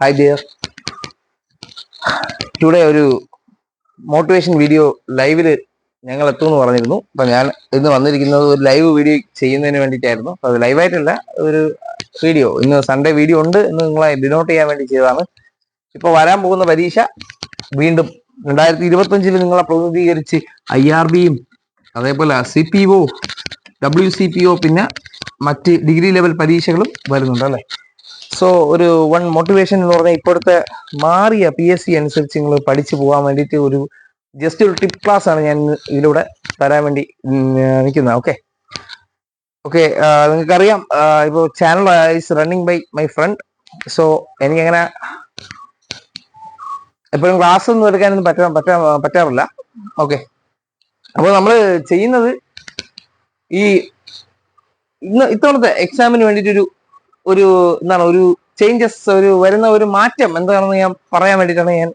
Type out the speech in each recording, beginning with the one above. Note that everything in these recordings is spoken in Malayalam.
ഹായ് ഡിയർ ടുഡേ ഒരു മോട്ടിവേഷൻ വീഡിയോ ലൈവിൽ ഞങ്ങൾ എത്തുമെന്ന് പറഞ്ഞിരുന്നു. അപ്പൊ ഞാൻ ഇന്ന് വന്നിരിക്കുന്നത് ഒരു ലൈവ് വീഡിയോ ചെയ്യുന്നതിന് വേണ്ടിയിട്ടായിരുന്നു. അത് ലൈവായിട്ടല്ല ഒരു വീഡിയോ ഇന്ന് സൺഡേ വീഡിയോ ഉണ്ട് എന്ന് നിങ്ങളെ ഡിനോട്ട് ചെയ്യാൻ വേണ്ടി ചെയ്തതാണ്. ഇപ്പൊ വരാൻ പോകുന്ന പരീക്ഷ വീണ്ടും രണ്ടായിരത്തി ഇരുപത്തി അഞ്ചിൽ നിങ്ങളെ പ്രതിനിധീകരിച്ച് ഐ ആർ ബിയും അതേപോലെ C P O W C P O പിന്നെ മറ്റ് ഡിഗ്രി ലെവൽ പരീക്ഷകളും വരുന്നുണ്ട് അല്ലെ? സോ ഒരു വൺ മോട്ടിവേഷൻ എന്ന് പറഞ്ഞാൽ ഇപ്പോഴത്തെ മാറിയ പി എസ് സി അനുസരിച്ച് നിങ്ങൾ പഠിച്ചു പോകാൻ വേണ്ടിയിട്ട് ഒരു ജസ്റ്റ് ഒരു ടിപ്പ് ക്ലാസ് ആണ് ഞാൻ ഇതിലൂടെ തരാൻ വേണ്ടി നിൽക്കുന്നത്. ഓക്കെ ഓക്കെ നിങ്ങൾക്കറിയാം ഇപ്പോൾ channel is running by my friend so എനിക്കങ്ങനെ എപ്പോഴും ക്ലാസ് ഒന്നും എടുക്കാനൊന്നും പറ്റാ പറ്റാ പറ്റാറില്ല. ഓക്കെ അപ്പോൾ നമ്മൾ ചെയ്യുന്നത് ഈ ഇന്ന് ഇത്തവണത്തെ എക്സാമിന് വേണ്ടിയിട്ടൊരു ഒരു എന്താണ് ഒരു ചേഞ്ചസ് ഒരു വരുന്ന ഒരു മാറ്റം എന്താണെന്ന് ഞാൻ പറയാൻ വേണ്ടിയിട്ടാണ് ഞാൻ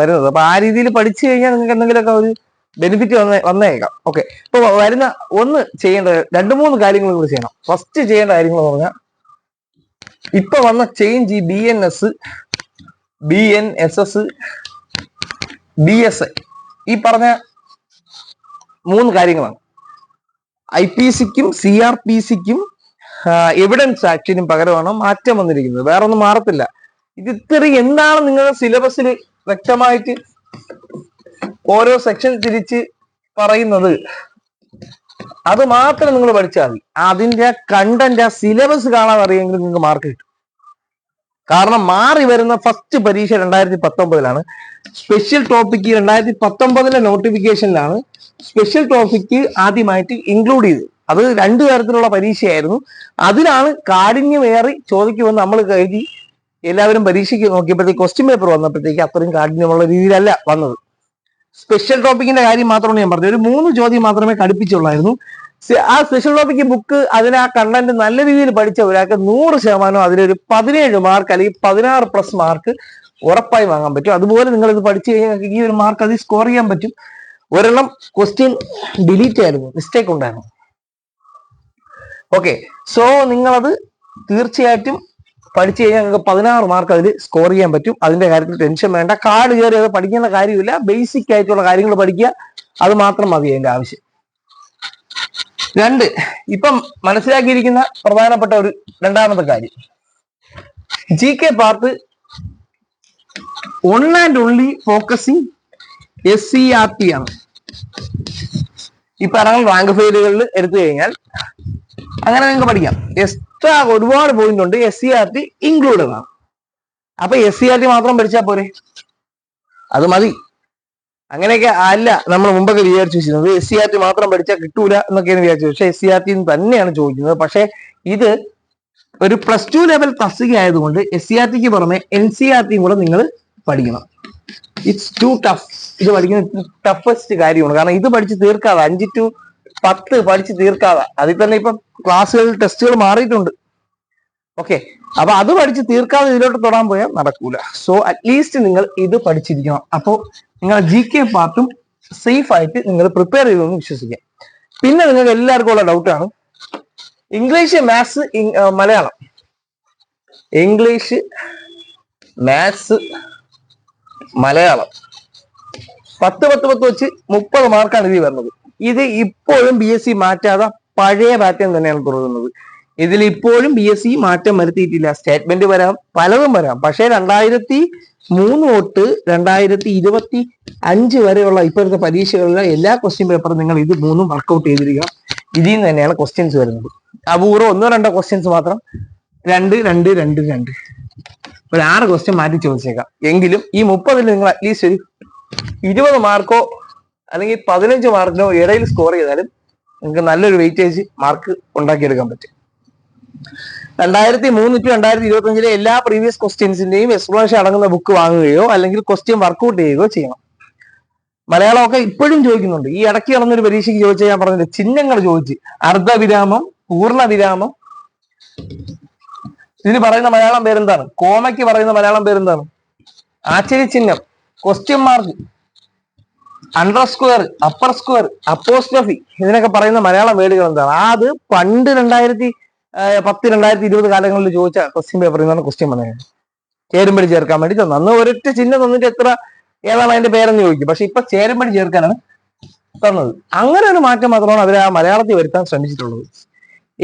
വരുന്നത്. അപ്പൊ ആ രീതിയിൽ പഠിച്ചു കഴിഞ്ഞാൽ നിങ്ങൾക്ക് എന്തെങ്കിലുമൊക്കെ ഒരു ബെനിഫിറ്റ് വന്നേ വന്നേക്കാം. ഓക്കെ ഇപ്പൊ വരുന്ന ഒന്ന് ചെയ്യേണ്ട രണ്ട് മൂന്ന് കാര്യങ്ങൾ കൂടി ചെയ്യണം. ഫസ്റ്റ് ചെയ്യേണ്ട കാര്യങ്ങൾ എന്ന് പറഞ്ഞാൽ ഇപ്പൊ വന്ന ചേഞ്ച് ഈ B N S B N S S B S ഈ പറഞ്ഞ മൂന്ന് കാര്യങ്ങളാണ്. ഐ പി സിക്കും സി ആർ പി സിക്കും എവിഡൻസ് ആക്ടിനും പകരമാണ് മാറ്റം വന്നിരിക്കുന്നത്. വേറെ ഒന്നും മാറത്തില്ല. ഇത് ഇത്ര എന്താണ് നിങ്ങളുടെ സിലബസിൽ വ്യക്തമായിട്ട് ഓരോ സെക്ഷൻ തിരിച്ച് പറയുന്നത്? അത് മാത്രം നിങ്ങൾ പഠിച്ചാൽ മതി. അതിന്റെ കണ്ടന്റ് ആ സിലബസ് കാണാൻ അറിയെങ്കിൽ നിങ്ങൾക്ക് മാർക്ക് കിട്ടും. കാരണം മാറി വരുന്ന ഫസ്റ്റ് പരീക്ഷ രണ്ടായിരത്തി പത്തൊമ്പതിലാണ് സ്പെഷ്യൽ ടോപ്പിക്ക് രണ്ടായിരത്തി പത്തൊമ്പതിലെ നോട്ടിഫിക്കേഷനിലാണ് സ്പെഷ്യൽ ടോപ്പിക്ക് ആദ്യമായിട്ട് ഇൻക്ലൂഡ് ചെയ്തത്. അത് രണ്ടു തരത്തിലുള്ള പരീക്ഷയായിരുന്നു. അതിലാണ് കാഠിന്യമേറി ചോദിക്കുമെന്ന് നമ്മൾ കരുതി എല്ലാവരും പരീക്ഷയ്ക്ക് നോക്കിയപ്പോഴത്തേക്ക് ക്വസ്റ്റ്യൻ പേപ്പർ വന്നപ്പോഴത്തേക്ക് അത്രയും കാഠിന്യമുള്ള രീതിയിലല്ല വന്നത്. സ്പെഷ്യൽ ടോപ്പിക്കിന്റെ കാര്യം മാത്രമാണ് ഞാൻ പറഞ്ഞത്. ഒരു മൂന്ന് ചോദ്യം മാത്രമേ കടുപ്പിച്ചുള്ളായിരുന്നു. ആ സ്പെഷ്യൽ ടോപ്പിക്ക് ബുക്ക് അതിന് ആ കണ്ടന്റ് നല്ല രീതിയിൽ പഠിച്ച ഒരാൾക്ക് നൂറ് ശതമാനം അതിലൊരു പതിനേഴ് മാർക്ക് അല്ലെങ്കിൽ പതിനാറ് പ്ലസ് മാർക്ക് ഉറപ്പായി വാങ്ങാൻ പറ്റും. അതുപോലെ നിങ്ങൾ ഇത് പഠിച്ചു കഴിഞ്ഞാൽ ഈ ഒരു മാർക്ക് അതിൽ സ്കോർ ചെയ്യാൻ പറ്റും. ഒരെണ്ണം ക്വസ്റ്റ്യൻ ഡിലീറ്റ് ആയിരുന്നു. മിസ്റ്റേക്ക് ഉണ്ടായിരുന്നു. ഓക്കെ സോ നിങ്ങളത് തീർച്ചയായിട്ടും പഠിച്ചു കഴിഞ്ഞാൽ നിങ്ങൾക്ക് പതിനാറ് മാർക്ക് അതിൽ സ്കോർ ചെയ്യാൻ പറ്റും. അതിന്റെ കാര്യത്തിൽ ടെൻഷൻ വേണ്ട. കാർഡ് കയറി അത് പഠിക്കേണ്ട കാര്യമില്ല. ബേസിക് ആയിട്ടുള്ള കാര്യങ്ങൾ പഠിക്കുക. അത് മാത്രം മതി അതിന്റെ ആവശ്യം. രണ്ട് ഇപ്പം മനസ്സിലാക്കിയിരിക്കുന്ന പ്രധാനപ്പെട്ട ഒരു രണ്ടാമത്തെ കാര്യം. G K part one and only focusing S C R T ആണ്. ഇപ്പൊ പറഞ്ഞ റാങ്ക് ഫെയിലുകളിൽ എടുത്തു കഴിഞ്ഞാൽ അങ്ങനെ നിങ്ങൾക്ക് പഠിക്കാം. എക്സ്ട്രാ ഒരുപാട് പോയിന്റ് ഉണ്ട്. S C R T included ആണ് അപ്പൊ എസ് സി ആർ ടി മാത്രം പഠിച്ചാൽ പോരെ? അത് മതി. അങ്ങനെയൊക്കെ അല്ല നമ്മൾ മുമ്പൊക്കെ വിചാരിച്ചു വെച്ചിരുന്നത് എസ് സി ആർ ടി മാത്രം പഠിച്ചാൽ കിട്ടൂല എന്നൊക്കെയാണ് വിചാരിച്ചത്. പക്ഷെ എസ് സി ആർ ടി തന്നെയാണ് ചോദിക്കുന്നത്. പക്ഷെ ഇത് ഒരു പ്ലസ് ടു ലെവൽ തസ്തിക ആയതുകൊണ്ട് എസ് സി ആർ ടിക്ക് പുറമെ എൻ സി ആർ ടിയും കൂടെ നിങ്ങൾ പഠിക്കണം. ഇറ്റ്സ് ടു ടഫ് ഇത് പഠിക്കുന്ന ടഫസ്റ്റ് കാര്യമാണ്. കാരണം ഇത് പഠിച്ച് തീർക്കാതെ അഞ്ച് ടു പത്ത് പഠിച്ച് തീർക്കാതെ. അതിൽ തന്നെ ഇപ്പം ക്ലാസ്സുകളിൽ ടെസ്റ്റുകൾ മാറിയിട്ടുണ്ട്. ഓക്കെ അപ്പൊ അത് പഠിച്ച് തീർക്കാതെ ഇതിലോട്ട് തൊടാൻ പോയാൽ നടക്കൂല. സോ അറ്റ്ലീസ്റ്റ് നിങ്ങൾ ഇത് പഠിച്ചിരിക്കണം. അപ്പോൾ നിങ്ങൾ ജി കെ പാർട്ടും സേഫ് ആയിട്ട് നിങ്ങൾ പ്രിപ്പയർ ചെയ്തെന്ന് വിശ്വസിക്കാം. പിന്നെ നിങ്ങൾക്ക് എല്ലാവർക്കും ഉള്ള ഡൗട്ടാണ് English maths Malayalam. English maths Malayalam. പത്ത് പത്ത് പത്ത് വെച്ച് മുപ്പത് മാർക്കാണ് ഇതിൽ വരുന്നത്. ഇത് ഇപ്പോഴും ബി എസ് സി മാറ്റാതെ പഴയ പാറ്റേൺ തന്നെയാണ് തുടരുന്നത്. ഇതിൽ ഇപ്പോഴും ബി എസ് സി മാറ്റം വരുത്തിയിട്ടില്ല. സ്റ്റേറ്റ്മെന്റ് വരാം പലതും വരാം. പക്ഷേ രണ്ടായിരത്തി മൂന്ന് തൊട്ട് രണ്ടായിരത്തി ഇരുപത്തി അഞ്ച് വരെയുള്ള ഇപ്പോഴത്തെ പരീക്ഷകളിലെ എല്ലാ ക്വസ്റ്റ്യൻ പേപ്പറും നിങ്ങൾ ഇത് മൂന്നും വർക്കൗട്ട് ചെയ്തിരിക്കുക. ഇതിൽ നിന്ന് തന്നെയാണ് ക്വസ്റ്റ്യൻസ് വരുന്നത്. അപൂർവം ഒന്നോ രണ്ടോ ക്വസ്റ്റ്യൻസ് മാത്രം. രണ്ട് രണ്ട് രണ്ട് രണ്ട്. ഒരു ആറ് ക്വസ്റ്റ്യൻ മാറ്റി ചോദിച്ചേക്കാം. എങ്കിലും ഈ മുപ്പതിൽ നിങ്ങൾ അറ്റ്ലീസ്റ്റ് ഒരു ഇരുപത് മാർക്കോ അല്ലെങ്കിൽ പതിനഞ്ച് മാർക്കിനോ ഇടയിൽ സ്കോർ ചെയ്താലും നിങ്ങൾക്ക് നല്ലൊരു വെയിറ്റേജ് മാർക്ക് ഉണ്ടാക്കിയെടുക്കാൻ പറ്റും. രണ്ടായിരത്തി മൂന്ന് ടു രണ്ടായിരത്തി ഇരുപത്തി അഞ്ചിലെ എല്ലാ പ്രീവിയസ് ക്വസ്റ്റ്യൻസിന്റെയും എക്സ്പ്ലനേഷൻ അടങ്ങുന്ന ബുക്ക് വാങ്ങുകയോ അല്ലെങ്കിൽ ക്വസ്റ്റ്യൻ വർക്കൗട്ട് ചെയ്യുകയോ ചെയ്യണം. മലയാളമൊക്കെ ഇപ്പോഴും ചോദിക്കുന്നുണ്ട്. ഈ ഇടയ്ക്ക് നടന്നൊരു പരീക്ഷയ്ക്ക് ചോദിച്ച ഞാൻ പറഞ്ഞില്ല ചിഹ്നങ്ങൾ ചോദിച്ച്. അർദ്ധവിരാമം പൂർണ വിരാമം ഇതിന് പറയുന്ന മലയാളം പേരെന്താണ്? കോമയ്ക്ക് പറയുന്ന മലയാളം പേരെന്താണ്? ആശ്ചര്യചിഹ്നം. Question mark under square upper square apostrophe ഇതിനൊക്കെ പറയുന്ന മലയാളം വേർഡുകൾ എന്താണ്? അത് പണ്ട് രണ്ടായിരത്തി പത്ത് രണ്ടായിരത്തി ഇരുപത് കാലങ്ങളിൽ ചോദിച്ച ക്വസ്റ്റ്യൻ പേപ്പറിൽ നിന്നാണ് ക്വസ്റ്റ്യൻ വന്നത്. ചേരുമ്പടി ചേർക്കാൻ വേണ്ടി തന്നു അന്ന് ഒരൊറ്റ ചിഹ്നം തന്നിട്ട് എത്ര ഏതാണ് അതിന്റെ പേരെന്ന് ചോദിക്കും. പക്ഷെ ഇപ്പൊ ചേരുമ്പടി ചേർക്കാനാണ് തന്നത്. അങ്ങനെ ഒരു മാറ്റം മാത്രമാണ് അവർ ആ മലയാളത്തിൽ വരുത്താൻ ശ്രമിച്ചിട്ടുള്ളത്.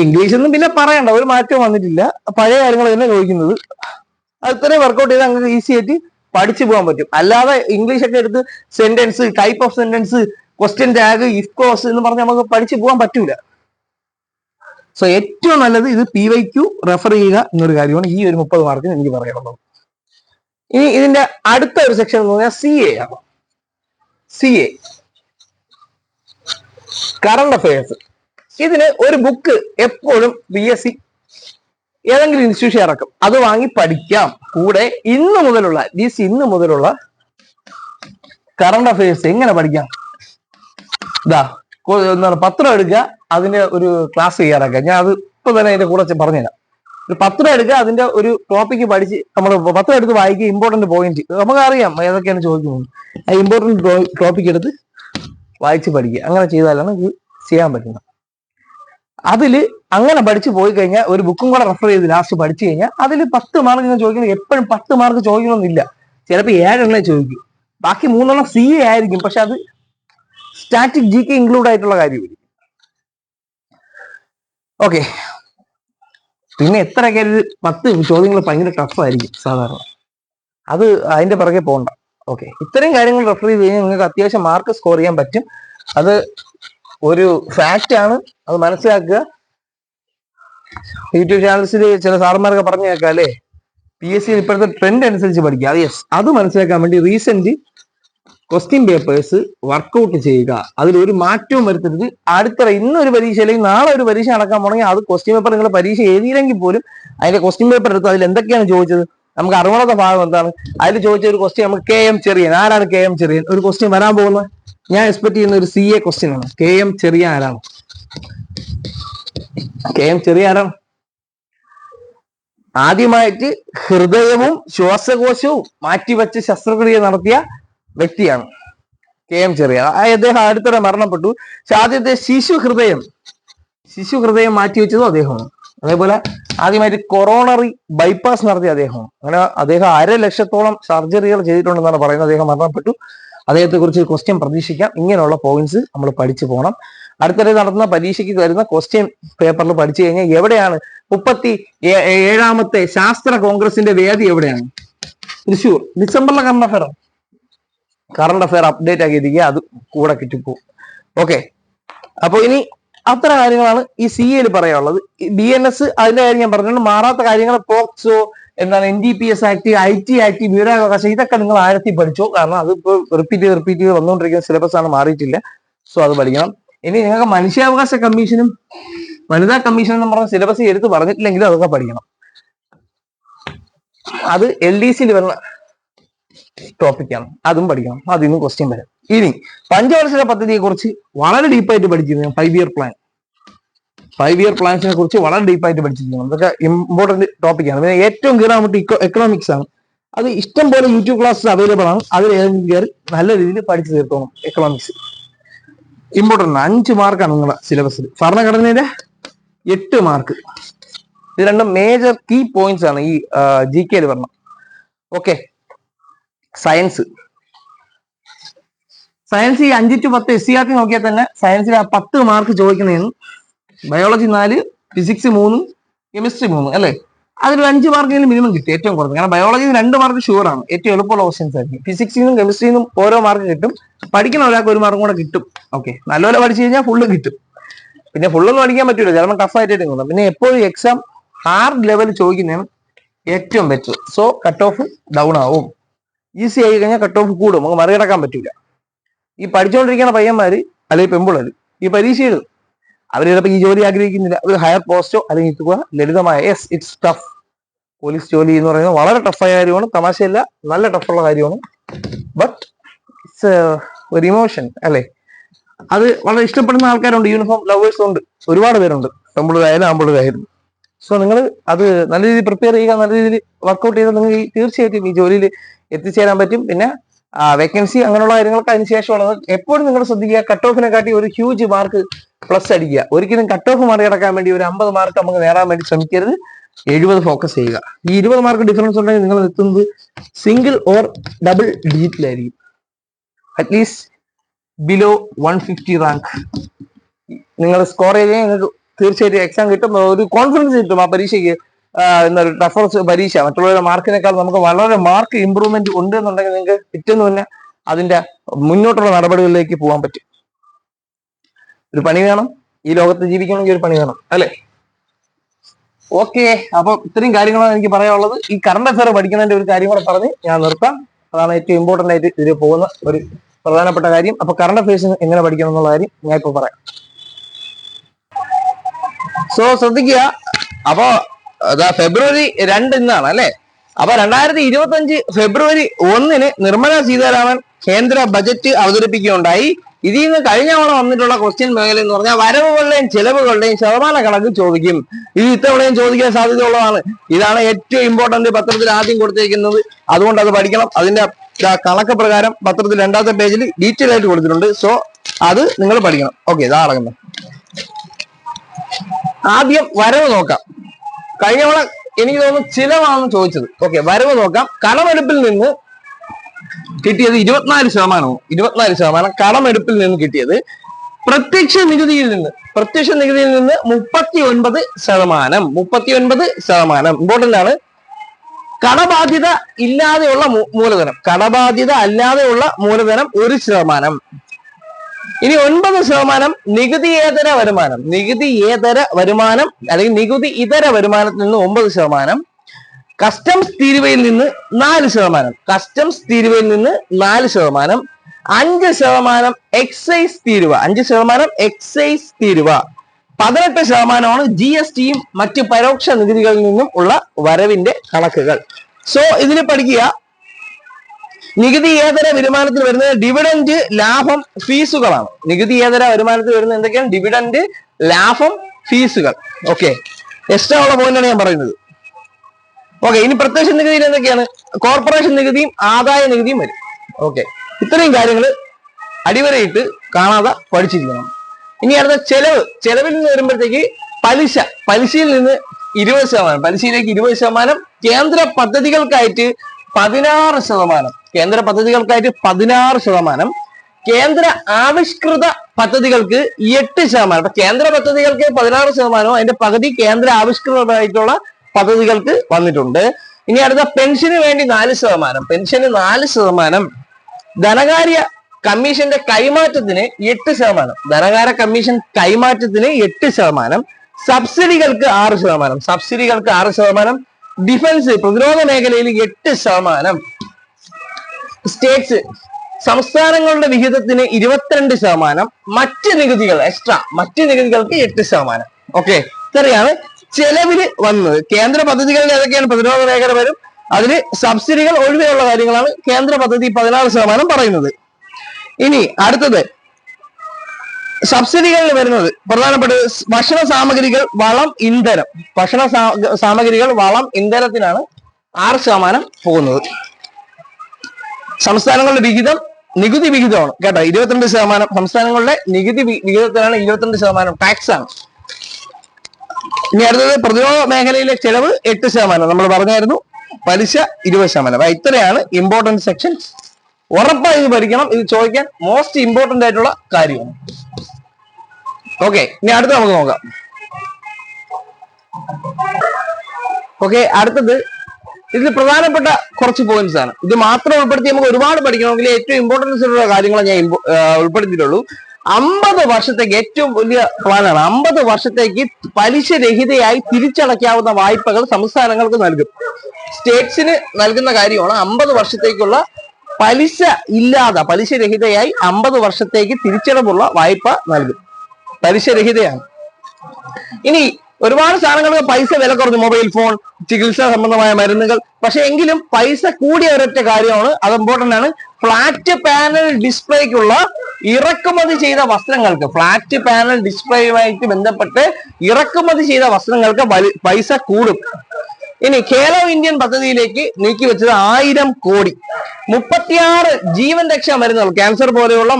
ഇംഗ്ലീഷിൽ നിന്നും പിന്നെ പറയണ്ട. ഒരു മാറ്റവും വന്നിട്ടില്ല. പഴയ കാര്യങ്ങൾ തന്നെ ചോദിക്കുന്നത്. അത് ഇത്രയും വർക്കൗട്ട് ചെയ്ത് അങ്ങനെ ഈസി ആയിട്ട് പഠിച്ചു പോകാൻ പറ്റും. അല്ലാതെ ഇംഗ്ലീഷ് ഒക്കെ എടുത്ത് sentence type of sentence question tag if clause എന്ന് പറഞ്ഞ് നമുക്ക് പഠിച്ചു പോകാൻ പറ്റൂല. സോ ഏറ്റവും നല്ലത് ഇത് പി വൈ ക്യു റെഫർ ചെയ്യുക എന്നൊരു കാര്യമാണ് ഈ ഒരു മുപ്പത് മാർക്കിന് എനിക്ക് പറയാനുള്ളത്. ഇനി ഇതിന്റെ അടുത്ത ഒരു സെക്ഷൻ എന്ന് പറഞ്ഞാൽ സി എ ആണ്. സി എ കറണ്ട് അഫയേഴ്സ് ഇതിന് ഒരു ബുക്ക് എപ്പോഴും ബി എസ് സി ഏതെങ്കിലും ഇൻസ്റ്റിറ്റ്യൂഷൻ ഇറക്കും. അത് വാങ്ങി പഠിക്കാം. കൂടെ ഇന്ന് മുതലുള്ള ദീസ് ഇന്ന് മുതലുള്ള കറണ്ട് അഫയേഴ്സ് എങ്ങനെ പഠിക്കാം? ഇതാ എന്താണ് പത്രം എടുക്കുക അതിന്റെ ഒരു ക്ലാസ് തയ്യാറാക്കുക. ഞാൻ അത് ഇപ്പൊ തന്നെ അതിന്റെ കൂടെ പറഞ്ഞുതരാം. ഒരു പത്രം എടുക്കുക അതിന്റെ ഒരു ടോപ്പിക്ക് പഠിച്ച് നമ്മൾ പത്രം എടുത്ത് വായിക്കുക ഇമ്പോർട്ടന്റ് പോയിന്റ് നമുക്കറിയാം ഏതൊക്കെയാണ് ചോദിക്കുന്നത്. ആ ഇമ്പോർട്ടന്റ് ടോപ്പിക് എടുത്ത് വായിച്ച് പഠിക്കുക. അങ്ങനെ ചെയ്താലാണ് ഇത് ചെയ്യാൻ പറ്റുന്നത്. അതിൽ അങ്ങനെ പഠിച്ചു പോയി കഴിഞ്ഞാൽ ഒരു ബുക്കും കൂടെ റെഫർ ചെയ്ത് ലാസ്റ്റ് പഠിച്ചു കഴിഞ്ഞാൽ അതിൽ പത്ത് മാർക്ക് ഞാൻ ചോദിക്കുന്നത് എപ്പോഴും പത്ത് മാർക്ക് ചോദിക്കണമെന്നില്ല ചിലപ്പോൾ ഏഴെണ്ണേ ചോദിക്കും. ബാക്കി മൂന്നെണ്ണം സി എ ആയിരിക്കും. പക്ഷെ അത് സ്റ്റാറ്റിക് ജി കെ ഇൻക്ലൂഡ് ആയിട്ടുള്ള കാര്യമായിരിക്കും. ഓക്കെ പിന്നെ എത്ര ഒരു പത്ത് ചോദ്യങ്ങൾ ഭയങ്കര ടഫായിരിക്കും സാധാരണ. അത് അതിന്റെ പിറകെ പോകണ്ട ഓക്കെ ഇത്രയും കാര്യങ്ങൾ റെഫർ ചെയ്ത് കഴിഞ്ഞാൽ നിങ്ങൾക്ക് അത്യാവശ്യം മാർക്ക് സ്കോർ ചെയ്യാൻ പറ്റും. അത് ഒരു ഫാക്റ്റ് ആണ്. അത് മനസ്സിലാക്കുക. യൂട്യൂബ് ചാനൽസിൽ ചില സാറന്മാരൊക്കെ പറഞ്ഞു കേൾക്കാം അല്ലേ? പി എസ് സി ഇപ്പോഴത്തെ ട്രെൻഡ് അനുസരിച്ച് പഠിക്കുക. അത് യെസ് അത് മനസ്സിലാക്കാൻ വേണ്ടി റീസെന്റ് ക്വസ്റ്റ്യൻ പേപ്പേഴ്സ് വർക്കൗട്ട് ചെയ്യുക. അതിൽ ഒരു മാറ്റവും വരുത്തരുത്. അടുത്ത ഇന്ന് ഒരു പരീക്ഷ അല്ലെങ്കിൽ നാളെ ഒരു പരീക്ഷ നടക്കാൻ പോണെങ്കിൽ അത് ക്വസ്റ്റ്യൻ പേപ്പർ നിങ്ങൾ പരീക്ഷ എഴുതിയില്ലെങ്കിൽ പോലും അതിന്റെ ക്വസ്റ്റ്യൻ പേപ്പർ എടുത്ത് അതിൽ എന്തൊക്കെയാണ് ചോദിച്ചത്? നമുക്ക് അറിവുള്ള ഭാഗം എന്താണ്? അതിൽ ചോദിച്ച ഒരു ക്വസ്റ്റ്യൻ നമുക്ക് കെ എം ചെറിയൻ. ആരാണ് കെ എം ചെറിയൻ? ഒരു ക്വസ്റ്റ്യൻ വരാൻ പോകുന്നത്? ഞാൻ എക്സ്പെക്ട് ചെയ്യുന്ന ഒരു സി എ ക്വസ്റ്റ്യൻ ആണ്. കെ എം ചെറിയ ആരാണ്? കെ എം ചെറിയ ആരാണ്? ആദ്യമായിട്ട് ഹൃദയവും ശ്വാസകോശവും മാറ്റിവെച്ച് ശസ്ത്രക്രിയ നടത്തിയ വ്യക്തിയാണ് കെ എം ചെറിയ. അദ്ദേഹം അടുത്തിടെ മരണപ്പെട്ടു. പക്ഷെ ആദ്യത്തെ ശിശു ഹൃദയം ശിശു ഹൃദയം മാറ്റിവെച്ചതും അദ്ദേഹമാണ്. അതേപോലെ ആദ്യമായിട്ട് കൊറോണറി ബൈപ്പാസ് നടത്തിയ അദ്ദേഹമാണ്. അങ്ങനെ അദ്ദേഹം അര ലക്ഷത്തോളം സർജറികൾ ചെയ്തിട്ടുണ്ടെന്നാണ് പറയുന്നത്. അദ്ദേഹം മരണപ്പെട്ടു. അദ്ദേഹത്തെ കുറിച്ച് ക്വസ്റ്റ്യൻ പ്രതീക്ഷിക്കാം. ഇങ്ങനെയുള്ള പോയിന്റ്സ് നമ്മൾ പഠിച്ചു പോകണം അടുത്തിടെ നടത്തുന്ന പരീക്ഷയ്ക്ക് വരുന്ന ക്വസ്റ്റ്യൻ പേപ്പറിൽ പഠിച്ചു കഴിഞ്ഞാൽ എവിടെയാണ് മുപ്പത്തി ഏഴാമത്തെ ശാസ്ത്ര കോൺഗ്രസിന്റെ വേദി എവിടെയാണ്? Thrissur. ഡിസംബറിലെ current affair current affair update ആക്കിയിരിക്കുക അത് കൂടെ കിട്ടിപ്പോവും. ഓക്കെ അപ്പൊ ഇനി അത്ര കാര്യങ്ങളാണ് ഈ സി എയിൽ പറയാനുള്ളത്. ബി എൻ എസ് അതിന്റെ കാര്യം ഞാൻ പറഞ്ഞിട്ടുണ്ട് മാറാത്ത കാര്യങ്ങൾ പോക്സോ എന്താണ് N D P S act I T act വിവരാവകാശം ഇതൊക്കെ നിങ്ങൾ ആഴത്തിൽ പഠിച്ചോ. കാരണം അതിപ്പോ റിപ്പീറ്റ് ചെയ്ത് റിപ്പീറ്റ് ചെയ്ത് വന്നുകൊണ്ടിരിക്കുന്ന സിലബസ് ആണ് മാറിയിട്ടില്ല. സോ അത് പഠിക്കണം. ഇനി നിങ്ങൾക്ക് മനുഷ്യാവകാശ കമ്മീഷനും വനിതാ കമ്മീഷനും എന്ന് പറഞ്ഞ സിലബസ് എടുത്ത് പറഞ്ഞിട്ടില്ലെങ്കിലും അതൊക്കെ പഠിക്കണം. അത് എൽ ഡി സിയിൽ വരുന്ന ടോപ്പിക്കാണ് അതും പഠിക്കണം. അതിൽ നിന്ന് ക്വസ്റ്റ്യൻ വരും. ഇനി പഞ്ചവത്സര പദ്ധതിയെ കുറിച്ച് വളരെ ഡീപ്പായിട്ട് പഠിച്ചിരുന്നു five year plan five year പ്ലാൻസിനെ കുറിച്ച് വളരെ ഡീപ്പായിട്ട് പഠിച്ചിരിക്കുന്നു അതൊക്കെ ഇമ്പോർട്ടന്റ് ടോപ്പിക്കാണ് പിന്നെ ഏറ്റവും കീറാമട്ട് എക്കണോമിക്സ് ആണ്. അത് ഇഷ്ടം പോലെ യൂട്യൂബ് ക്ലാസ്സസ് അവൈലബിൾ ആണ്. അതിൽ ഏതെങ്കിലും കയറി നല്ല രീതിയിൽ പഠിച്ചു തീർത്തോണം എക്കണോമിക്സ് ഇമ്പോർട്ടന്റ് അഞ്ച് മാർക്കാണ് നിങ്ങളുടെ സിലബസിൽ ഭരണഘടനയിലെ എട്ട് മാർക്ക് ഇത് രണ്ടും മേജർ കീ പോയിന്റ്സ് ആണ് ഈ ജി കെയിൽ വരണം ഓക്കെ സയൻസ് സയൻസ് ഈ അഞ്ച് ടു പത്ത് എസ് സി ആർ ടി നോക്കിയാൽ തന്നെ സയൻസിൽ ആ പത്ത് മാർക്ക് ചോദിക്കുന്നതെന്ന് ബയോളജി നാല് ഫിസിക്സ് മൂന്ന് കെമിസ്ട്രി മൂന്ന് അല്ലേ? അതിൽ അഞ്ച് മാർക്കെങ്കിലും മിനിമം കിട്ടും ഏറ്റവും കുറഞ്ഞത്. കാരണം ബയോളജി രണ്ട് മാർക്ക് ഷുവർ ആണ്. ഏറ്റവും എളുപ്പമുള്ള ക്വസ്റ്റ്യൻസ് ആയിരിക്കും. ഫിസിക്സിൽ നിന്നും കെമിസ്ട്രിയിൽ നിന്നും ഓരോ മാർക്ക് കിട്ടും. പഠിക്കുന്ന ഒരാൾക്ക് ഒരു മാർക്കും കൂടെ കിട്ടും. ഓക്കെ നല്ലപോലെ പഠിച്ചു കഴിഞ്ഞാൽ ഫുള്ള് കിട്ടും. പിന്നെ ഫുള്ളൊന്നും പഠിക്കാൻ പറ്റൂല. ചിലപ്പോൾ ടഫ് ആയിട്ട് കിട്ടും പിന്നെ എപ്പോഴും എക്സാം ഹാർഡ് ലെവൽ ചോദിക്കുന്നതാണ് ഏറ്റവും better so cut off down ആവും. ഈസി ആയി കഴിഞ്ഞാൽ കട്ട് ഓഫ് കൂടും. നമുക്ക് മറികടക്കാൻ പറ്റൂല. ഈ പഠിച്ചുകൊണ്ടിരിക്കുന്ന പയ്യന്മാര് അല്ലെങ്കിൽ പെമ്പിളർ ഈ പരീക്ഷ എഴുതും അവർ ചിലപ്പോൾ ഈ ജോലി ആഗ്രഹിക്കുന്നില്ല. ഒരു ഹയർ പോസ്റ്റോ അല്ലെങ്കിൽ കിട്ടുക ലളിതമായ യെസ് ഇറ്റ്സ് ടഫ് പോലീസ് ജോലി എന്ന് പറയുന്നത് വളരെ ടഫായ കാര്യമാണ്. തമാശയല്ല നല്ല ടഫുള്ള കാര്യമാണ്. ബട്ട് ഇറ്റ്സ് ഒരു ഇമോഷൻ അല്ലേ? അത് വളരെ ഇഷ്ടപ്പെടുന്ന ആൾക്കാരുണ്ട്. യൂണിഫോം ലവേഴ്സ് ഉണ്ട്. ഒരുപാട് പേരുണ്ട്. പെമ്പിളായാലും ആമ്പിളായാലും സോ നിങ്ങൾ അത് നല്ല രീതിയിൽ പ്രിപ്പയർ ചെയ്യുക നല്ല രീതിയിൽ വർക്കൗട്ട് ചെയ്താൽ നിങ്ങൾക്ക് തീർച്ചയായിട്ടും ഈ ജോലിയിൽ എത്തിച്ചേരാൻ പറ്റും. പിന്നെ വേക്കൻസി അങ്ങനെയുള്ള കാര്യങ്ങളൊക്കെ അതിന് ശേഷമുള്ളത് എപ്പോഴും നിങ്ങൾ ശ്രദ്ധിക്കുക കട്ട് ഓഫിനെ കാട്ടി ഒരു ഹ്യൂജ് മാർക്ക് പ്ലസ് അടിക്കുക. ഒരിക്കലും കട്ട് ഓഫ് മറികടക്കാൻ വേണ്ടി ഒരു അമ്പത് മാർക്ക് നമുക്ക് നേടാൻ വേണ്ടി ശ്രമിക്കരുത്. എഴുപത് ഫോക്കസ് ചെയ്യുക. ഈ ഇരുപത് മാർക്ക് ഡിഫറൻസ് ഉണ്ടെങ്കിൽ നിങ്ങൾ എത്തുന്നത് single or double ഡിജിറ്റിലായിരിക്കും at least below one fifty rank നിങ്ങൾ സ്കോർ ചെയ്താൽ നിങ്ങൾക്ക് തീർച്ചയായിട്ടും എക്സാം കിട്ടും. ഒരു കോൺഫിഡൻസ് കിട്ടും ആ പരീക്ഷയ്ക്ക്. എന്താ പറയുക റെഫറൻസ് പരീക്ഷ മറ്റുള്ളവരുടെ മാർക്കിനേക്കാൾ നമുക്ക് വളരെ മാർക്ക് ഇമ്പ്രൂവ്മെന്റ് ഉണ്ട് എന്നുണ്ടെങ്കിൽ നിങ്ങൾക്ക് പിറ്റേന്ന് തന്നെ അതിന്റെ മുന്നോട്ടുള്ള നടപടികളിലേക്ക് പോകാൻ പറ്റും. ഒരു പണി വേണം. ഈ ലോകത്ത് ജീവിക്കണമെങ്കിൽ ഒരു പണി വേണം. അല്ലെ? ഓക്കെ അപ്പൊ ഇത്രയും കാര്യങ്ങളാണ് എനിക്ക് പറയാനുള്ളത്. ഈ കറണ്ട് അഫയർ പഠിക്കുന്നതിന്റെ ഒരു കാര്യം കൂടെ പറഞ്ഞ് ഞാൻ നിർത്താം. അതാണ് ഏറ്റവും ഇമ്പോർട്ടന്റ് ആയിട്ട് ഇതിൽ പോകുന്ന ഒരു പ്രധാനപ്പെട്ട കാര്യം. അപ്പൊ കറണ്ട് അഫയേഴ്സ് എങ്ങനെ പഠിക്കണം എന്നുള്ള കാര്യം ഞാൻ ഇപ്പൊ പറയാം. സോ ശ്രദ്ധിക്കുക. അപ്പോ അതാ ഫെബ്രുവരി രണ്ട് ഇന്നാണ് അല്ലെ? അപ്പൊ രണ്ടായിരത്തി ഇരുപത്തി അഞ്ച് ഫെബ്രുവരി ഒന്നിന് നിർമ്മല സീതാരാമൻ കേന്ദ്ര ബജറ്റ് അവതരിപ്പിക്കുകയുണ്ടായി. ഇതിൽ നിന്ന് കഴിഞ്ഞ തവണ വന്നിട്ടുള്ള ക്വസ്റ്റ്യൻ മേഖല എന്ന് പറഞ്ഞാൽ വരവുകളുടെയും ചെലവുകളുടെയും ശതമാന കണക്ക് ചോദിക്കും. ഇത് ഇത്തവണയും ചോദിക്കാൻ സാധ്യതയുള്ളതാണ്. ഇതാണ് ഏറ്റവും ഇമ്പോർട്ടന്റ് പത്രത്തിൽ ആദ്യം കൊടുത്തേക്കുന്നത് അതുകൊണ്ട് അത് പഠിക്കണം. അതിന്റെ കണക്ക് പ്രകാരം പത്രത്തിൽ രണ്ടാമത്തെ പേജിൽ ഡീറ്റെയിൽ ആയിട്ട് കൊടുത്തിട്ടുണ്ട്. സോ അത് നിങ്ങൾ പഠിക്കണം. ഓക്കെ ഇതാ അടങ്ങുന്നത്. ആദ്യം വരവ് നോക്കാം. കഴിഞ്ഞ തവണ എനിക്ക് തോന്നുന്നു ചിലവാണെന്ന് ചോദിച്ചത്. ഓക്കെ വരവ് നോക്കാം. കടമെടുപ്പിൽ നിന്ന് കിട്ടിയത് ഇരുപത്തിനാല് ശതമാനവും. ഇരുപത്തിനാല് ശതമാനം കടമെടുപ്പിൽ നിന്ന് കിട്ടിയത് പ്രത്യക്ഷ നികുതിയിൽ നിന്ന്. പ്രത്യക്ഷ നികുതിയിൽ നിന്ന് മുപ്പത്തി ഒൻപത് ശതമാനം. മുപ്പത്തി ഒൻപത് ശതമാനം. ഇമ്പോർട്ടന്റ് ആണ്. കടബാധ്യത ഇല്ലാതെയുള്ള മൂലധനം. കടബാധ്യത അല്ലാതെയുള്ള മൂലധനം ഒരു ശതമാനം. ഇനി ഒൻപത് ശതമാനം നികുതിയേതര വരുമാനം? നികുതിയേതര വരുമാനം അല്ലെങ്കിൽ നികുതി ഇതര വരുമാനത്തിൽ നിന്ന് ഒമ്പത് ശതമാനം കസ്റ്റംസ് തീരുവയിൽ നിന്ന് നാല് ശതമാനം കസ്റ്റംസ് തീരുവയിൽ നിന്ന് നാല് ശതമാനം അഞ്ച് ശതമാനം എക്സൈസ് തീരുവ അഞ്ച് ശതമാനം എക്സൈസ് തീരുവ. പതിനെട്ട് ശതമാനമാണ് ജി എസ് ടിയും മറ്റ് പരോക്ഷ നികുതികളിൽ നിന്നും ഉള്ള വരവിന്റെ കണക്കുകൾ. സോ ഇതിൽ പഠിക്കുക. നികുതിയേതര വരുമാനത്തിൽ വരുന്നത്? ഡിവിഡന്റ് ലാഭം ഫീസുകളാണ് നികുതിയേതര വരുമാനത്തിൽ വരുന്നത് എന്തൊക്കെയാണ്? ഡിവിഡന്റ് ലാഭം ഫീസുകൾ ഓക്കെ എക്സ്ട്രാ ഉള്ള പോയിന്റാണ് ഞാൻ പറയുന്നത്. ഓക്കെ ഇനി പ്രത്യക്ഷ നികുതിയിൽ എന്തൊക്കെയാണ്? കോർപ്പറേഷൻ നികുതിയും ആദായ നികുതിയും വരും. ഓക്കെ ഇത്രയും കാര്യങ്ങൾ അടിവരയിട്ട് കാണാതെ പഠിച്ചിരിക്കണം. ഇനി അടുത്ത ചെലവ്. ചെലവിൽ നിന്ന് വരുമ്പോഴത്തേക്ക് പലിശ. പലിശയിൽ നിന്ന് ഇരുപത് ശതമാനം. പലിശയിലേക്ക് ഇരുപത് ശതമാനം. കേന്ദ്ര പദ്ധതികൾക്കായിട്ട് പതിനാറ് ശതമാനം. കേന്ദ്ര പദ്ധതികൾക്കായിട്ട് പതിനാറ് ശതമാനം. കേന്ദ്ര ആവിഷ്കൃത പദ്ധതികൾക്ക് എട്ട് ശതമാനം. അപ്പൊ കേന്ദ്ര പദ്ധതികൾക്ക് പതിനാറ് ശതമാനവും അതിന്റെ പകുതി കേന്ദ്ര ആവിഷ്കൃതമായിട്ടുള്ള പദ്ധതികൾക്ക് വന്നിട്ടുണ്ട്. ഇനി അടുത്ത പെൻഷന് വേണ്ടി നാല് ശതമാനം. പെൻഷന് നാല് ശതമാനം. ധനകാര്യ കമ്മീഷന്റെ കൈമാറ്റത്തിന് എട്ട് ശതമാനം. ധനകാര്യ കമ്മീഷൻ കൈമാറ്റത്തിന് എട്ട് ശതമാനം. സബ്സിഡികൾക്ക് ആറ് ശതമാനം. സബ്സിഡികൾക്ക് ആറ് ശതമാനം. ഡിഫൻസ് പ്രതിരോധ മേഖലയിൽ എട്ട് ശതമാനം. സ്റ്റേറ്റ്സ് സംസ്ഥാനങ്ങളുടെ വിഹിതത്തിന് ഇരുപത്തിരണ്ട് ശതമാനം. മറ്റ് നികുതികൾ എക്സ്ട്രാ മറ്റ് നികുതികൾക്ക് എട്ട് ശതമാനം. ഓക്കെ ഇത്രയാണ് ചെലവിൽ വന്നത്. കേന്ദ്ര പദ്ധതികളിൽ ഏതൊക്കെയാണ് പ്രതിരോധ മേഖല വരും? അതിൽ സബ്സിഡികൾ ഒഴികെയുള്ള കാര്യങ്ങളാണ് കേന്ദ്ര പദ്ധതി പതിനാറ് ശതമാനം പറയുന്നത്. ഇനി അടുത്തത് സബ്സിഡികളിൽ വരുന്നത്. പ്രധാനപ്പെട്ട ഭക്ഷണ സാമഗ്രികൾ വളം ഇന്ധനം. ഭക്ഷണ സാമഗ്രികൾ വളം ഇന്ധനത്തിനാണ് ആറ് ശതമാനം പോകുന്നത്. സംസ്ഥാനങ്ങളുടെ വിഹിതം നികുതി വിഹിതമാണ്. കേട്ടോ ഇരുപത്തിരണ്ട് ശതമാനം. സംസ്ഥാനങ്ങളുടെ നികുതി വിഹിതത്തിനാണ് ഇരുപത്തിരണ്ട് ശതമാനം ടാക്സ് ആണ് ഇനി അടുത്തത് പ്രതിരോധ മേഖലയിലെ ചെലവ് എട്ട് ശതമാനം. നമ്മൾ പറഞ്ഞായിരുന്നു പലിശ ഇരുപത് ശതമാനം. ഇത്രയാണ് ഇമ്പോർട്ടന്റ് സെക്ഷൻസ് ഉറപ്പായി ഇത് പഠിക്കണം. ഇത് ചോദിക്കാൻ മോസ്റ്റ് ഇമ്പോർട്ടന്റ് ആയിട്ടുള്ള കാര്യമാണ്. ഓക്കെ ഇനി അടുത്ത നമുക്ക് നോക്കാം. ഓക്കെ അടുത്തത് ഇതിൽ പ്രധാനപ്പെട്ട കുറച്ച് പോയിന്റ്സ് ആണ്. ഇത് മാത്രം ഉൾപ്പെടുത്തി നമുക്ക് ഒരുപാട് പഠിക്കണമെങ്കിൽ ഏറ്റവും ഇമ്പോർട്ടൻസ് ഉള്ള കാര്യങ്ങൾ ഞാൻ ഉൾപ്പെടുത്തിയിട്ടുള്ളൂ. അമ്പത് വർഷത്തേക്ക് ഏറ്റവും വലിയ പ്ലാനാണ് അമ്പത് വർഷത്തേക്ക് പലിശ രഹിതയായി തിരിച്ചടയ്ക്കാവുന്ന വായ്പകൾ സംസ്ഥാനങ്ങൾക്ക് നൽകും. സ്റ്റേറ്റ്സിന് നൽകുന്ന കാര്യമാണ് അമ്പത് വർഷത്തേക്കുള്ള പലിശ ഇല്ലാതെ പലിശ രഹിതയായി അമ്പത് വർഷത്തേക്ക് തിരിച്ചടവുള്ള വായ്പ നൽകും. പലിശ രഹിതയാണ് ഇനി ഒരുപാട് സാധനങ്ങൾക്ക് പൈസ വില കുറഞ്ഞു. മൊബൈൽ ഫോൺ ചികിത്സാ സംബന്ധമായ മരുന്നുകൾ. പക്ഷെ എങ്കിലും പൈസ കൂടിയ ഒരൊറ്റ കാര്യമാണ്. അത് ഇമ്പോർട്ടന്റ് ആണ്. ഫ്ലാറ്റ് പാനൽ ഡിസ്പ്ലേക്കുള്ള ഇറക്കുമതി ചെയ്ത വസ്ത്രങ്ങൾക്ക് ഫ്ലാറ്റ് പാനൽ ഡിസ്പ്ലേയുമായിട്ട് ബന്ധപ്പെട്ട് ഇറക്കുമതി ചെയ്ത വസ്ത്രങ്ങൾക്ക് പൈസ കൂടും. ഇനി ഖേലോ ഇന്ത്യൻ പദ്ധതിയിലേക്ക് നീക്കി വെച്ചത് ആയിരം കോടി. മുപ്പത്തിയാറ് ജീവൻ രക്ഷാ മരുന്നുകൾ ക്യാൻസർ പോലെയുള്ള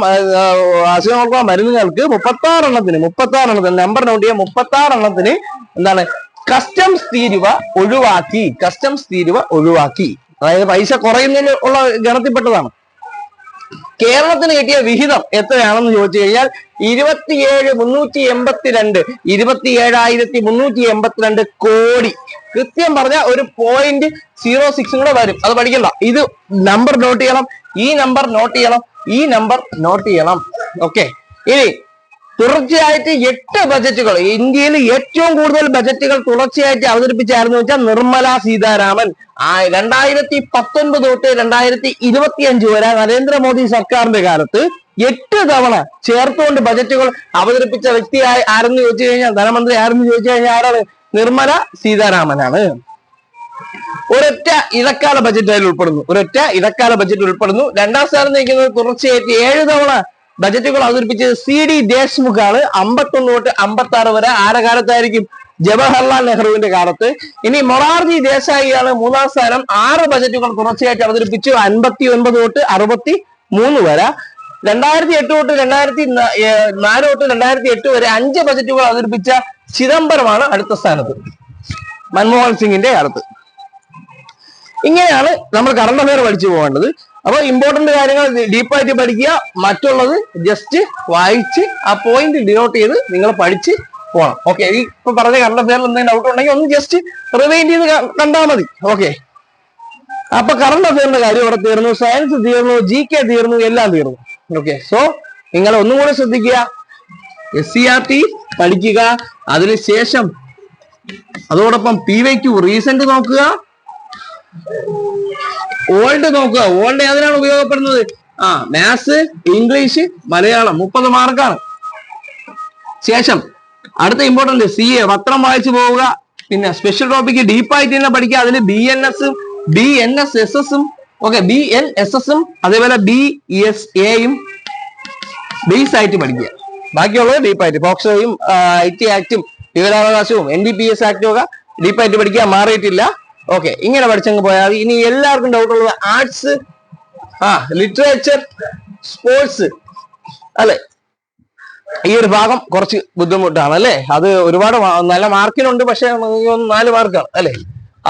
അസുഖങ്ങൾക്കുള്ള മരുന്നുകൾക്ക് മുപ്പത്തി ആറ് എണ്ണത്തിന് മുപ്പത്തി ആറ് എണ്ണത്തിന് നമ്പർ നോട്ട് ചെയ്യാൻ മുപ്പത്തി ആറ് എണ്ണത്തിന് എന്താണ്? കസ്റ്റംസ് തീരുവ ഒഴിവാക്കി കസ്റ്റംസ് തീരുവ ഒഴിവാക്കി. അതായത് പൈസ കുറയുന്നതിന് ഉള്ള ഗണത്തിൽപ്പെട്ടതാണ്. കേരളത്തിന് കിട്ടിയ വിഹിതം എത്രയാണെന്ന് ചോദിച്ചു കഴിഞ്ഞാൽ ഇരുപത്തിയേഴ് മുന്നൂറ്റി എൺപത്തിരണ്ട് ഇരുപത്തി ഏഴായിരത്തി മുന്നൂറ്റി എൺപത്തിരണ്ട് കോടി. കൃത്യം പറഞ്ഞ ഒരു പോയിന്റ് സീറോ സിക്സും കൂടെ വരും. അത് പഠിക്കണ്ട. ഇത് നമ്പർ നോട്ട് ചെയ്യണം. ഈ നമ്പർ നോട്ട് ചെയ്യണം. ഈ നമ്പർ നോട്ട് ചെയ്യണം. ഓക്കെ ഇനി തുടർച്ചയായിട്ട് എട്ട് ബജറ്റുകൾ ഇന്ത്യയിൽ ഏറ്റവും കൂടുതൽ ബജറ്റുകൾ തുടർച്ചയായിട്ട് അവതരിപ്പിച്ചായിരുന്നു വെച്ചാൽ നിർമ്മല സീതാരാമൻ. ആ രണ്ടായിരത്തി പത്തൊൻപത് തൊട്ട് രണ്ടായിരത്തി ഇരുപത്തി അഞ്ച് വരെ നരേന്ദ്രമോദി സർക്കാരിന്റെ കാലത്ത് എട്ട് തവണ ചേർത്തുകൊണ്ട് ബജറ്റുകൾ അവതരിപ്പിച്ച വ്യക്തിയായി ആരെന്ന് ചോദിച്ചു കഴിഞ്ഞാൽ ധനമന്ത്രി ആരെന്ന് ചോദിച്ചു കഴിഞ്ഞാൽ ആരാണ്? നിർമ്മല സീതാരാമനാണ്. ഒരൊറ്റ ഇടക്കാല ബജറ്റ് അതിൽ ഉൾപ്പെടുന്നു. ഒരൊറ്റ ഇടക്കാല ബജറ്റ് ഉൾപ്പെടുന്നു. രണ്ടാം സ്ഥാനം നിൽക്കുന്നത് തുടർച്ചയായിട്ട് ഏഴ് തവണ ബജറ്റുകൾ അവതരിപ്പിച്ചത് സി ഡി ദേശ്മുഖ് ആണ് അമ്പത്തൊന്ന് തൊട്ട് അമ്പത്തി ആറ് വരെ ആരെ കാലത്തായിരിക്കും ജവഹർലാൽ നെഹ്റുവിന്റെ കാലത്ത്. ഇനി മൊറാർജി ദേശായിയാണ് മൂന്നാം സ്ഥാനം. ആറ് ബജറ്റുകൾ തുടർച്ചയായിട്ട് അവതരിപ്പിച്ചു. അൻപത്തി ഒൻപത് തൊട്ട് അറുപത്തി മൂന്ന് വരെ. രണ്ടായിരത്തി എട്ട് തൊട്ട് രണ്ടായിരത്തി നാല് തൊട്ട് രണ്ടായിരത്തി എട്ട് വരെ അഞ്ച് ബജറ്റുകൾ അവതരിപ്പിച്ച ചിദംബരമാണ് അടുത്ത സ്ഥാനത്ത്. മൻമോഹൻ സിംഗിന്റെ കാലത്ത്. ഇങ്ങനെയാണ് നമ്മൾ കറണ്ട് അഫയർ പഠിച്ചു പോകേണ്ടത്. അപ്പൊ ഇമ്പോർട്ടന്റ് കാര്യങ്ങൾ ഡീപ്പായിട്ട് പഠിക്കുക. മറ്റുള്ളത് ജസ്റ്റ് വായിച്ച് ആ പോയിന്റ് ഡിനോട്ട് ചെയ്ത് നിങ്ങൾ പഠിച്ച് പോകണം ഓക്കെ ഈ ഇപ്പൊ പറഞ്ഞ കറണ്ട് അഫയറിൽ എന്തെങ്കിലും ഡൗട്ട് ഉണ്ടെങ്കിൽ ഒന്ന് ജസ്റ്റ് റിവൈൻഡ് ചെയ്ത് കണ്ടാൽ മതി. ഓക്കെ അപ്പൊ കറണ്ട് അഫയറിന്റെ കാര്യം ഇവിടെ തീർന്നു. സയൻസ് തീർന്നു ജി കെ തീർന്നു എല്ലാം തീർന്നു. ഓക്കെ സോ നിങ്ങൾ ഒന്നും കൂടെ ശ്രദ്ധിക്കുക. എസ് സി ആർ ടി പഠിക്കുക. അതിനുശേഷം അതോടൊപ്പം പി വൈ ക്യു റീസെന്റ് നോക്കുക. ഓൾഡ് നോക്കുക. ഓൾഡ് ഏതിനാണ് ഉപയോഗപ്പെടുന്നത്? ആ മാത്സ് ഇംഗ്ലീഷ് മലയാളം. മുപ്പത് മാർക്കാണ് ശേഷം അടുത്ത ഇമ്പോർട്ടന്റ് സി എ പത്രം വായിച്ചു പോവുക. പിന്നെ സ്പെഷ്യൽ ടോപ്പിക്ക് ഡീപ്പായിട്ട് തന്നെ പഠിക്കുക. അതിൽ ബി എൻ എസും ബി എൻ എസ് എസ് എസും ഓക്കെ ബി എൻ എസ് എസും അതേപോലെ ബി എസ് എയും ബേസ് ആയിട്ട് പഠിക്കുക. ബാക്കിയുള്ളത് ഡീപ്പായിട്ട് പോക്സോയും ഐ ടി ആക്ടും വിവരാവകാശവും എൻ ഡി പി എസ് ആക്ടും ഒക്കെ ഡീപ്പായിട്ട് പഠിക്കുക. മാറിയിട്ടില്ല. ഓക്കെ ഇങ്ങനെ പഠിച്ചങ്ങ് പോയാൽ ഇനി എല്ലാവർക്കും ഡൗട്ട് ഉള്ളത് ആർട്സ് ആ ലിറ്ററേച്ചർ സ്പോർട്സ് അല്ലെ? ഈ ഒരു ഭാഗം കുറച്ച് ബുദ്ധിമുട്ടാണ് അല്ലെ? അത് ഒരുപാട് നല്ല മാർക്കിനുണ്ട് പക്ഷെ നാല് മാർക്കാണ് അല്ലെ?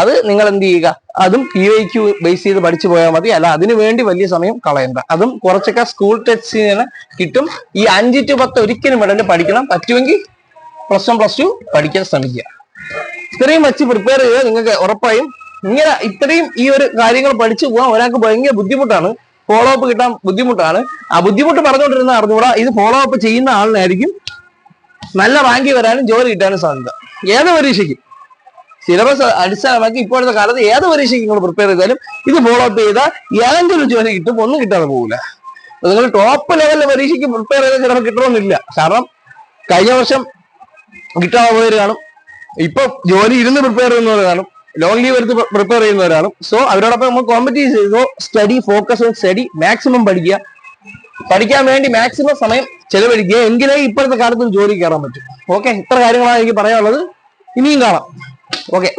അത് നിങ്ങൾ എന്ത് ചെയ്യുക? അതും പി ഐ ബേസ് ചെയ്ത് പഠിച്ചു പോയാൽ മതി. അല്ല അതിനു വേണ്ടി വലിയ സമയം കളയണ്ട. അതും കുറച്ചൊക്കെ സ്കൂൾ ടെസ്റ്റിന് കിട്ടും. ഈ അഞ്ച് ടു പത്ത് ഒരിക്കലും വിടണ്ട് പഠിക്കണം. പറ്റുമെങ്കിൽ പ്ലസ് വൺ പ്ലസ് ടു പഠിക്കാൻ ശ്രമിക്കുക. ഇത്രയും വെച്ച് പ്രിപ്പയർ ചെയ്ത് നിങ്ങൾക്ക് ഉറപ്പായും ഇങ്ങനെ ഇത്രയും ഈ ഒരു കാര്യങ്ങൾ പഠിച്ചു പോകാൻ ഒരാൾക്ക് ഭയങ്കര ബുദ്ധിമുട്ടാണ്. ഫോളോ അപ്പ് കിട്ടാൻ ബുദ്ധിമുട്ടാണ്. ആ ബുദ്ധിമുട്ട് പറഞ്ഞുകൊണ്ടിരുന്ന അറിഞ്ഞുകൂടാ. ഇത് ഫോളോ അപ്പ് ചെയ്യുന്ന ആളിനായിരിക്കും നല്ല റാങ്കിൽ വരാനും ജോലി കിട്ടാനും സാധ്യത. ഏത് പരീക്ഷയ്ക്കും? സിലബസ് അടിസ്ഥാനമാക്കി ഇപ്പോഴത്തെ കാലത്ത് ഏത് പരീക്ഷയ്ക്ക് നിങ്ങൾ പ്രിപ്പയർ ചെയ്താലും ഇത് ഫോളോ അപ്പ് ചെയ്താൽ ഏതെങ്കിലും ജോലി കിട്ടും. ഒന്നും കിട്ടാതെ പോകില്ല നിങ്ങൾ ടോപ്പ് ലെവലിലെ പരീക്ഷയ്ക്ക് പ്രിപ്പയർ ചെയ്താൽ ചിലപ്പോൾ കിട്ടണമെന്നില്ല. കാരണം കഴിഞ്ഞ വർഷം കിട്ടാതെ പോയവർ കാണും. ഇപ്പൊ ജോലി ഇരുന്ന് പ്രിപ്പയർ ചെയ്യുന്നവരാണ് ലോങ് ലീവ് എടുത്ത് പ്രിപ്പയർ ചെയ്യുന്നവരാണ് സോ അവരോടൊപ്പം നമ്മൾ കോമ്പറ്റീവ് ചെയ്തോ study focus on study maximum പഠിക്കുക. പഠിക്കാൻ വേണ്ടി മാക്സിമം സമയം ചെലവഴിക്കുക. എങ്കിലേ ഇപ്പോഴത്തെ കാലത്ത് ജോലി കയറാൻ പറ്റും. ഓക്കെ ഇത്ര കാര്യങ്ങളാണ് എനിക്ക് പറയാനുള്ളത്. ഇനിയും കാണാം. ഓക്കെ